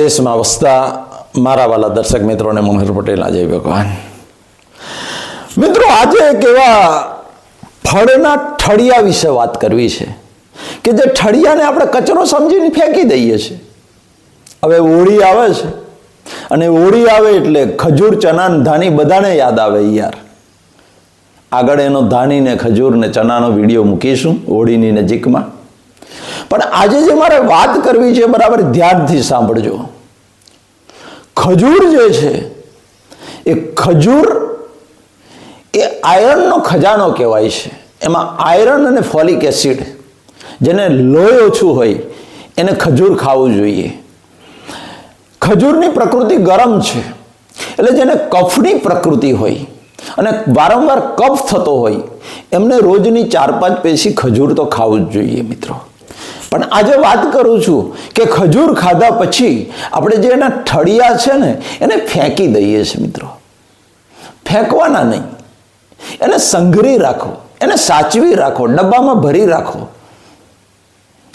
દેશમાં વસતા મારા વાલા દર્શક મિત્રોને મનોહર પટેલ આજે ભગવાન મિત્રો, આજે એક એવા ફળના ઠળિયા વિશે વાત કરવી છે કે જે ઠળિયાને આપણે કચરો સમજીને ફેંકી દઈએ છીએ. હવે હોળી આવે છે અને હોળી આવે એટલે ખજૂર ચના ધાની બધાને યાદ આવે યાર. આગળ એનો ધાની ને ખજૂર ને ચનાનો વીડિયો મૂકીશું હોળીની નજીકમાં. પણ આજે જે મારે વાત કરવી છે, બરાબર ધ્યાનથી સાંભળજો. ખજૂર જે છે, એ ખજૂર એ આયરનનો ખજાનો કહેવાય છે. એમાં આયરન અને ફોલિક એસિડ, જેને લોહી ઓછું હોય, એને ખજૂર ખાવું જોઈએ. ખજૂરની પ્રકૃતિ ગરમ છે, એટલે જેને કફની પ્રકૃતિ હોય, અને વારંવાર કફ થતો હોય, એમને રોજની ચાર પાંચ પેશી ખજૂર તો ખાવું જ જોઈએ મિત્રો. પણ આજે વાત કરું છું કે ખજૂર ખાધા પછી આપણે જે એના ઠળિયા છે ને, એને ફેંકી દઈએ છીએ મિત્રો. ફેંકવાના નહીં. એને સંઘરી રાખો, એને સાચવી રાખો, ડબ્બામાં ભરી રાખો.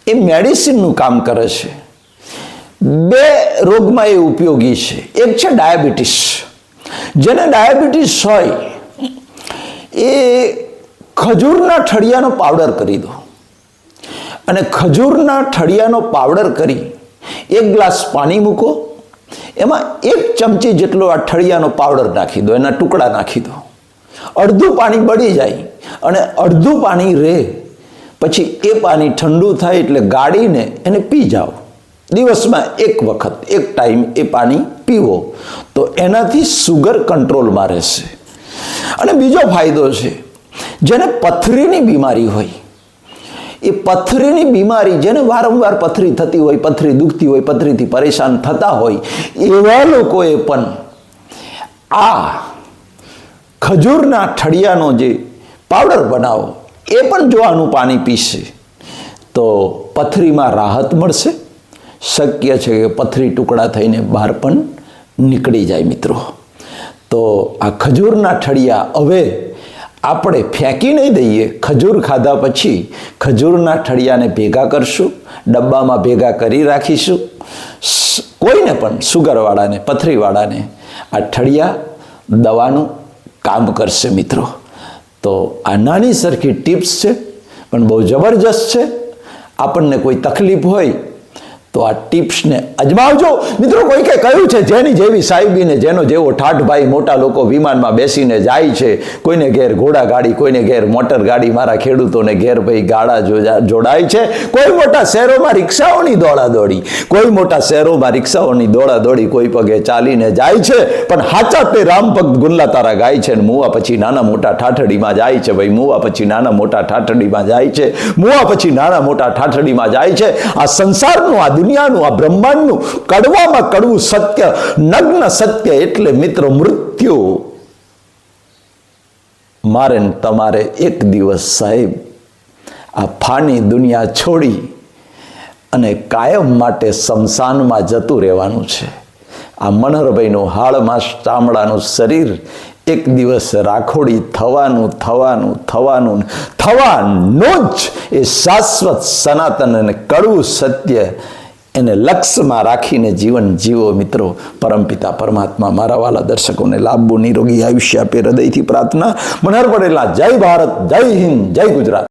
એ મેડિસિનનું કામ કરે છે. બે રોગમાં એ ઉપયોગી છે. એક છે ડાયાબિટીસ. જેને ડાયાબિટીસ હોય, એ ખજૂરના ઠળિયાનો પાવડર કરી દો. અને ખજૂરના ઠળિયાનો પાવડર કરી એક ગ્લાસ પાણી મૂકો. એમાં એક ચમચી જેટલો આ ઠળિયાનો પાવડર નાખી દો, એના ટુકડા નાખી દો. અડધું પાણી બળી જાય અને અડધું પાણી રહે પછી એ પાણી ઠંડુ થાય એટલે ગાળીને એને પી જાઓ. દિવસમાં એક વખત, એક ટાઈમ એ પાણી પીવો. તો એનાથી સુગર કંટ્રોલમાં રહેશે. અને બીજો ફાયદો છે, જેને પથરીની બીમારી હોય એ પથરીની બીમારી જેને વારંવાર પથરી થતી હોય, પથરી દુખતી હોય, પથરીથી પરેશાન થતા હોય, એવા લોકોએ પણ આ ખજૂરના ઠળિયાનો જે પાવડર બનાવો, એ પણ જો આનું પાણી પીશે. તો પથરીમાં રાહત મળશે. શક્ય છે કે પથરી ટુકડા થઈને બહાર પણ નીકળી જાય મિત્રો. તો આ ખજૂરના ઠળિયા હવે આપણે ફેંકી નહીં દઈએ. ખજૂર ખાધા પછી ખજૂરના ઠળિયાને ભેગા કરશું, ડબ્બામાં ભેગા કરી રાખીશું. કોઈને પણ, સુગરવાળાને, પથરીવાળાને આ ઠળિયા દવાનું કામ કરશે મિત્રો. તો આ નાની સરખી ટિપ્સ છે, પણ બહુ જબરજસ્ત છે. આપણને કોઈ તકલીફ હોય તો આ ટિપ્સને અજમાવજો. મિત્રો, કોઈકે કહ્યું છે, જેની જેવી સાહેબીને જેનો જેવો ઠાઠભાઈ મોટા લોકો વિમાનમાં બેસીને જાય છે, કોઈને ઘેર ઘોડા ગાડી, કોઈને ઘેર મોટર ગાડી, મારા ખેડૂતોને ઘેર ભાઈ ગાડા જોડાય છે. કોઈ મોટા શહેરોમાં રિક્ષાઓની દોડા દોડી કોઈ મોટા શહેરોમાં રિક્ષાઓની દોડાદોડી કોઈ પગે ચાલીને જાય છે, પણ હાચા તે રામભક્ત ગુલ્લા તારા ગાય છે અને મુવા પછી નાના મોટા ઠાઠડીમાં જાય છે ભાઈ, મુવા પછી નાના મોટા ઠાઠડીમાં જાય છે, મુવા પછી નાના મોટા ઠાઠડીમાં જાય છે. આ સંસારનું આ દુનિયાનું, આ બ્રહ્માંડનું, કડવામાં કડવું સત્ય, નગ્ન સત્ય એટલે મિત્રો મૃત્યુ. મારે તમારે એક દિવસ સાહેબ, આ ફાની દુનિયા છોડી અને કાયમ માટે શમશાનમાં જતું રહેવાનું છે. આ મનહરભાઈનું હાડમાં ચામડાનું શરીર એક દિવસ રાખોડી થવાનું થવાનું થવાનું થવાનું જ એ શાશ્વત સનાતન અને કડવું સત્ય એને લક્ષ્યમાં રાખીને જીવન જીવો મિત્રો. પરમપિતા પરમાત્મા, મારા વાલા દર્શકોને લાંબુ નિરોગી આયુષ્ય આપે હૃદયથી પ્રાર્થના. મનહર પડેલા જય ભારત, જય હિન્દ, જય ગુજરાત.